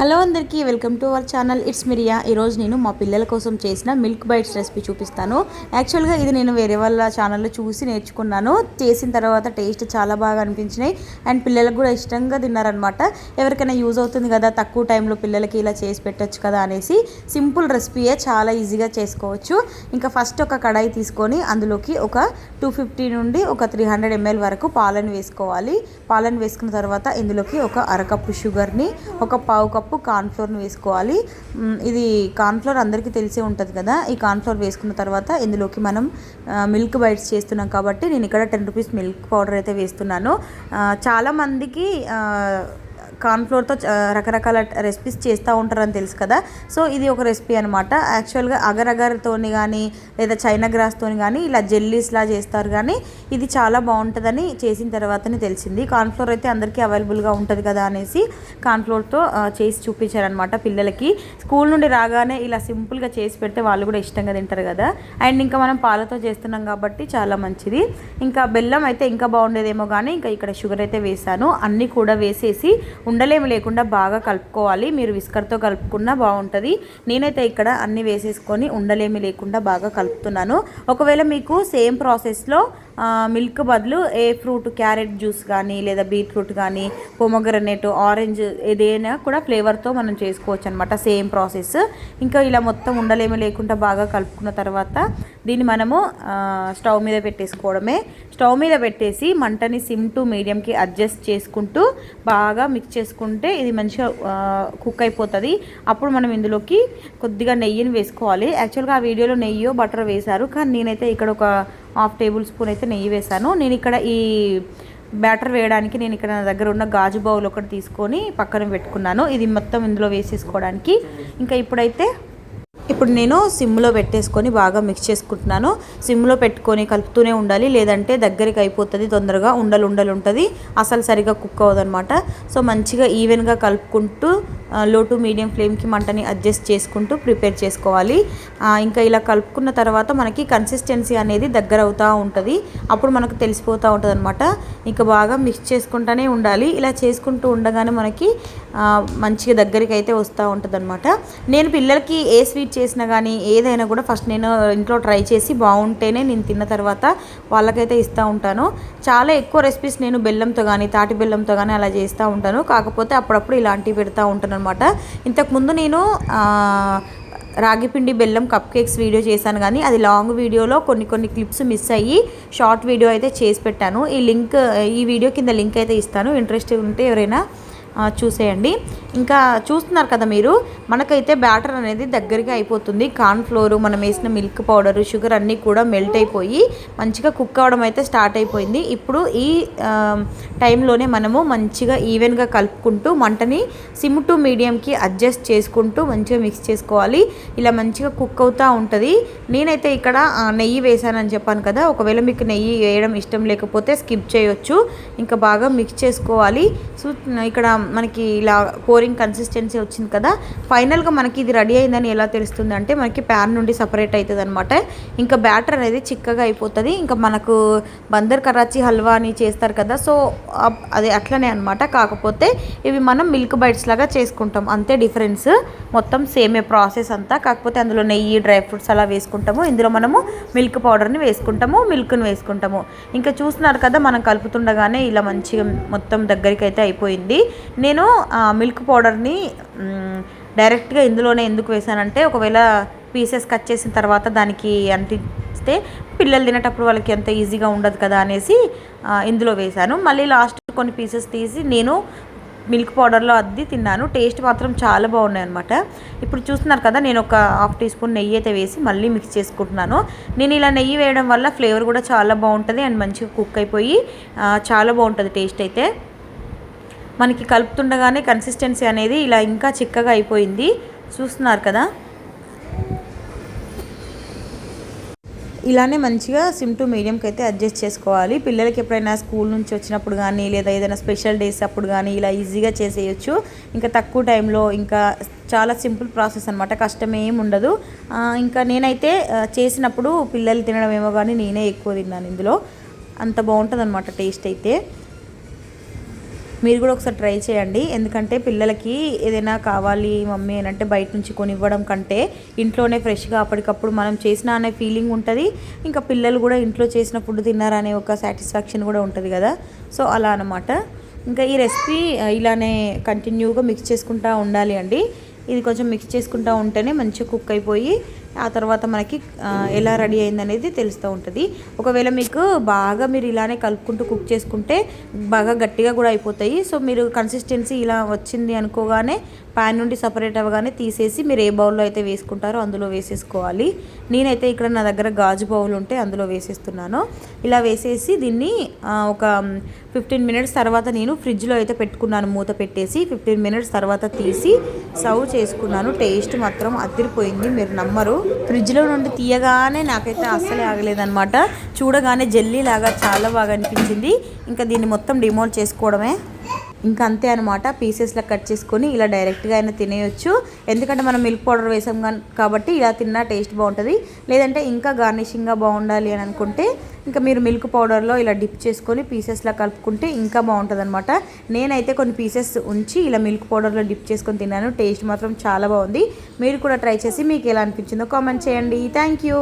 Hello అందరికీ welcome to our channel. It's Miriya ఈరోజు నేను మా పిల్లల కోసం చేసిన మిల్క్ బైట్స్ రెసిపీ చూపిస్తాను. యాక్చువల్గా ఇది నేను వేరే వాళ్ళ ఛానల్లో చూసి నేర్చుకున్నాను. చేసిన తర్వాత టేస్ట్ చాలా బాగా అనిపించినాయి. అండ్ పిల్లలకు కూడా ఇష్టంగా తిన్నారనమాట ఎవరికైనా యూజ్ అవుతుంది కదా తక్కువ టైంలో పిల్లలకి ఇలా చేసి పెట్టచ్చు కదా అనేసి సింపుల్ రెసిపీయే చాలా ఈజీగా చేసుకోవచ్చు. ఇంకా ఫస్ట్ ఒక కడాయి తీసుకొని అందులోకి ఒక టూ ఫిఫ్టీ నుండి ఒక త్రీ హండ్రెడ్ ఎంఎల్ వరకు పాలను వేసుకోవాలి. పాలను వేసుకున్న తర్వాత ఇందులోకి ఒక అరకప్పు షుగర్ని ఒక పావు కప్పు కార్న్ఫ్లోర్ని వేసుకోవాలి. ఇది కార్న్ఫ్లోర్ అందరికీ తెలిసే ఉంటుంది కదా. ఈ కార్న్ఫ్లోర్ వేసుకున్న తర్వాత ఇందులోకి మనం మిల్క్ బైట్స్ చేస్తున్నాం కాబట్టి నేను ఇక్కడ టెన్ రూపీస్ మిల్క్ పౌడర్ అయితే వేస్తున్నాను. చాలామందికి కార్న్ఫ్లోర్తో రకరకాల రెసిపీస్ చేస్తూ ఉంటారని తెలుసు కదా. సో ఇది ఒక రెసిపీ అనమాట యాక్చువల్గా అగర్ అగర్తోని కానీ లేదా చైనా గ్రాస్తోని కానీ ఇలా జెల్లీస్లా చేస్తారు కానీ ఇది చాలా బాగుంటుందని చేసిన తర్వాతనే తెలిసింది. కార్న్ఫ్లోర్ అయితే అందరికీ అవైలబుల్గా ఉంటుంది కదా అనేసి కార్న్ఫ్లోర్తో చేసి చూపించారనమాట పిల్లలకి. స్కూల్ నుండి రాగానే ఇలా సింపుల్గా చేసి పెడితే వాళ్ళు కూడా ఇష్టంగా తింటారు కదా. అండ్ ఇంకా మనం పాలతో చేస్తున్నాం కాబట్టి చాలా మంచిది. ఇంకా బెల్లం అయితే ఇంకా బాగుండేదేమో కానీ ఇంకా ఇక్కడ షుగర్ అయితే వేసాను. అన్నీ కూడా వేసేసి ఉండలేమి లేకుండా బాగా కలుపుకోవాలి. మీరు విస్కర్తో కలుపుకున్నా బాగుంటుంది. నేనైతే ఇక్కడ అన్నీ వేసేసుకొని ఉండలేమి లేకుండా బాగా కలుపుతున్నాను. ఒకవేళ మీకు సేమ్ ప్రాసెస్లో మిల్క్ బదులు ఏ ఫ్రూట్ క్యారెట్ జ్యూస్ కానీ లేదా బీట్రూట్ కానీ పొమగ్రనేట్ ఆరెంజ్ ఏదైనా కూడా ఫ్లేవర్తో మనం చేసుకోవచ్చు అనమాట సేమ్ ప్రాసెస్. ఇంకా ఇలా మొత్తం ఉండలేమి లేకుండా బాగా కలుపుకున్న తర్వాత దీన్ని మనము స్టవ్ మీద పెట్టేసుకోవడమే. స్టవ్ మీద పెట్టేసి మంటని సిమ్ టు మీడియంకి అడ్జస్ట్ చేసుకుంటూ బాగా మిక్స్ చేసుకుంటే ఇది మంచిగా కుక్ అయిపోతుంది. అప్పుడు మనం ఇందులోకి కొద్దిగా నెయ్యిని వేసుకోవాలి. యాక్చువల్గా ఆ వీడియోలో నెయ్యో బటర్ వేశారు. కానీ నేనైతే ఇక్కడ ఒక హాఫ్ టేబుల్ స్పూన్ అయితే నెయ్యి వేశాను. నేను ఇక్కడ ఈ బ్యాటర్ వేయడానికి నేను ఇక్కడ నా దగ్గర ఉన్న గాజు బౌల్ ఒకటి తీసుకొని పక్కన పెట్టుకున్నాను. ఇది మొత్తం ఇందులో వేసేసుకోవడానికి. ఇంకా ఇప్పుడైతే ఇప్పుడు నేను సిమ్లో పెట్టేసుకొని బాగా మిక్స్ చేసుకుంటున్నాను. సిమ్లో పెట్టుకొని కలుపుతూనే ఉండాలి. లేదంటే దగ్గరికి అయిపోతుంది తొందరగా ఉండలు ఉండలు ఉంటుంది. అసలు సరిగా కుక్ అవ్వదన్నమాట. సో మంచిగా ఈవెన్గా కలుపుకుంటూ లో టు మీడియం ఫ్లేమ్కి మంటని అడ్జస్ట్ చేసుకుంటూ ప్రిపేర్ చేసుకోవాలి. ఇంకా ఇలా కలుపుకున్న తర్వాత మనకి కన్సిస్టెన్సీ అనేది దగ్గర అవుతూ ఉంటుంది. అప్పుడు మనకు తెలిసిపోతూ ఉంటుంది అనమాట ఇంకా బాగా మిక్స్ చేసుకుంటూనే ఉండాలి. ఇలా చేసుకుంటూ ఉండగానే మనకి మంచిగా దగ్గరికి అయితే వస్తూ ఉంటుంది అనమాట నేను పిల్లలకి ఏ స్వీట్ చేసినా కానీ ఏదైనా కూడా ఫస్ట్ నేను ఇంట్లో ట్రై చేసి బాగుంటేనే నేను తిన్న తర్వాత వాళ్ళకైతే ఇస్తూ ఉంటాను. చాలా ఎక్కువ రెసిపీస్ నేను బెల్లంతో కానీ తాటి బెల్లంతో కానీ అలా చేస్తూ ఉంటాను. కాకపోతే అప్పుడప్పుడు ఇలాంటివి పెడతా ఉంటాను. అనమాట ఇంతకుముందు నేను రాగిపిండి బెల్లం కప్ కేక్స్ వీడియో చేశాను కానీ అది లాంగ్ వీడియోలో కొన్ని కొన్ని క్లిప్స్ మిస్ అయ్యి షార్ట్ వీడియో అయితే చేసి పెట్టాను. ఈ లింక్ ఈ వీడియో కింద లింక్ అయితే ఇస్తాను. ఇంట్రెస్ట్ ఉంటే ఎవరైనా చూసేయండి. ఇంకా చూస్తున్నారు కదా మీరు మనకైతే బ్యాటర్ అనేది దగ్గరికి అయిపోతుంది. కార్న్ ఫ్లోర్ మనం వేసిన మిల్క్ పౌడర్ షుగర్ అన్నీ కూడా మెల్ట్ అయిపోయి మంచిగా కుక్ అవ్వడం అయితే స్టార్ట్ అయిపోయింది. ఇప్పుడు ఈ టైంలోనే మనము మంచిగా ఈవెన్గా కలుపుకుంటూ మంటని సిమ్ టు మీడియంకి అడ్జస్ట్ చేసుకుంటూ మంచిగా మిక్స్ చేసుకోవాలి. ఇలా మంచిగా కుక్ అవుతూ ఉంటుంది. నేనైతే ఇక్కడ నెయ్యి వేసానని చెప్పాను కదా ఒకవేళ మీకు నెయ్యి వేయడం ఇష్టం లేకపోతే స్కిప్ చేయొచ్చు. ఇంకా బాగా మిక్స్ చేసుకోవాలి. సో ఇక్కడ మనకి ఇలా కోరి పోరింగ్ కన్సిస్టెన్సీ వచ్చింది కదా ఫైనల్గా మనకి ఇది రెడీ అయిందని ఎలా తెలుస్తుంది అంటే మనకి ప్యాన్ నుండి సపరేట్ అవుతుంది అనమాట ఇంకా బ్యాటర్ అనేది చిక్కగా అయిపోతుంది. ఇంకా మనకు బందర్ కరాచీ హల్వా అని చేస్తారు కదా సో అది అట్లనే అనమాట కాకపోతే ఇవి మనం మిల్క్ బైట్స్ లాగా చేసుకుంటాం. అంతే డిఫరెన్స్ మొత్తం సేమే ప్రాసెస్ అంతా. కాకపోతే అందులో నెయ్యి డ్రై ఫ్రూట్స్ అలా వేసుకుంటాము. ఇందులో మనము మిల్క్ పౌడర్ని వేసుకుంటాము మిల్క్ని వేసుకుంటాము. ఇంకా చూస్తున్నారు కదా మనం కలుపుతుండగానే ఇలా మంచిగా మొత్తం దగ్గరికి అయితే అయిపోయింది. నేను మిల్క్ పౌడర్ని డైరెక్ట్గా ఇందులోనే ఎందుకు వేసానంటే ఒకవేళ పీసెస్ కట్ చేసిన తర్వాత దానికి అంటిస్తే పిల్లలు తినేటప్పుడు వాళ్ళకి ఎంత ఈజీగా ఉండదు కదా అనేసి ఇందులో వేశాను. మళ్ళీ లాస్ట్ కొన్ని పీసెస్ తీసి నేను మిల్క్ పౌడర్లో అద్ది తిన్నాను. టేస్ట్ మాత్రం చాలా బాగున్నాయి అనమాట ఇప్పుడు చూస్తున్నారు కదా నేను ఒక హాఫ్ టీ స్పూన్ నెయ్యి అయితే వేసి మళ్ళీ మిక్స్ చేసుకుంటున్నాను. నేను ఇలా నెయ్యి వేయడం వల్ల ఫ్లేవర్ కూడా చాలా బాగుంటుంది అండ్ మంచిగా కుక్ అయిపోయి చాలా బాగుంటుంది టేస్ట్ అయితే. మనకి కలుపుతుండగానే కన్సిస్టెన్సీ అనేది ఇలా ఇంకా చిక్కగా అయిపోయింది. చూస్తున్నారు కదా? ఇలానే మంచిగా సిమ్ టు మీడియంకి అయితే అడ్జస్ట్ చేసుకోవాలి. పిల్లలకి ఎప్పుడైనా స్కూల్ నుంచి వచ్చినప్పుడు కానీ లేదా ఏదైనా స్పెషల్ డేస్ అప్పుడు కానీ ఇలా ఈజీగా చేసేయచ్చు. ఇంకా తక్కువ టైంలో ఇంకా చాలా సింపుల్ ప్రాసెస్ అనమాట కష్టం ఏమి ఉండదు. ఇంకా నేనైతే చేసినప్పుడు పిల్లలు తినడం ఏమో కానీ నేనే ఎక్కువ తిన్నాను ఇందులో. అంత బాగుంటుంది అనమాట టేస్ట్ అయితే. మీరు కూడా ఒకసారి ట్రై చేయండి. ఎందుకంటే పిల్లలకి ఏదైనా కావాలి మమ్మీ అని అంటే బయట నుంచి కొనివ్వడం కంటే ఇంట్లోనే ఫ్రెష్గా అప్పటికప్పుడు మనం చేసిన అనే ఫీలింగ్ ఉంటుంది. ఇంకా పిల్లలు కూడా ఇంట్లో చేసిన ఫుడ్ తిన్నారనే ఒక సాటిస్ఫాక్షన్ కూడా ఉంటుంది కదా. సో అలా అనమాట ఇంకా ఈ రెసిపీ ఇలానే కంటిన్యూగా మిక్స్ చేసుకుంటూ ఉండాలి అండి. ఇది కొంచెం మిక్స్ చేసుకుంటూ ఉంటేనే మంచిగా కుక్ అయిపోయి ఆ తర్వాత మనకి ఎలా రెడీ అయింది అనేది తెలుస్తూ ఉంటుంది. ఒకవేళ మీకు బాగా మీరు ఇలానే కలుపుకుంటూ కుక్ చేసుకుంటే బాగా గట్టిగా కూడా అయిపోతాయి. సో మీరు కన్సిస్టెన్సీ ఇలా వచ్చింది అనుకోగానే ప్యాన్ నుండి సపరేట్ అవ్వగానే తీసేసి మీరు ఏ బౌల్లో అయితే వేసుకుంటారో అందులో వేసేసుకోవాలి. నేనైతే ఇక్కడ నా దగ్గర గాజు బౌల్ ఉంటే అందులో వేసేస్తున్నాను. ఇలా వేసేసి దీన్ని ఒక ఫిఫ్టీన్ మినిట్స్ తర్వాత నేను ఫ్రిడ్జ్లో అయితే పెట్టుకున్నాను. మూత పెట్టేసి ఫిఫ్టీన్ మినిట్స్ తర్వాత తీసి సర్వ్ చేసుకున్నాను. టేస్ట్ మాత్రం అదిరిపోయింది. మీరు నమ్మరు. ఫ్రిడ్జ్లో నుండి తీయగానే నాకైతే అస్సలే ఆగలేదన్నమాట. చూడగానే జెల్లీ లాగా చాలా బాగా అనిపించింది. ఇంకా దీన్ని మొత్తం డిమోట్ చేసుకోవడమే. ఇంకా అంతే అనమాట పీసెస్లా కట్ చేసుకొని ఇలా డైరెక్ట్గా అయినా తినేయొచ్చు. ఎందుకంటే మనం మిల్క్ పౌడర్ వేసాం కాబట్టి ఇలా తిన్నా టేస్ట్ బాగుంటుంది. లేదంటే ఇంకా గార్నిషింగ్గా బాగుండాలి అని అనుకుంటే ఇంకా మీరు మిల్క్ పౌడర్లో ఇలా డిప్ చేసుకొని పీసెస్లా కలుపుకుంటే ఇంకా బాగుంటుంది అనమాట నేనైతే కొన్ని పీసెస్ ఉంచి ఇలా మిల్క్ పౌడర్లో డిప్ చేసుకొని తిన్నాను. టేస్ట్ మాత్రం చాలా బాగుంది. మీరు కూడా ట్రై చేసి మీకు ఎలా అనిపించిందో కామెంట్ చేయండి. Thank you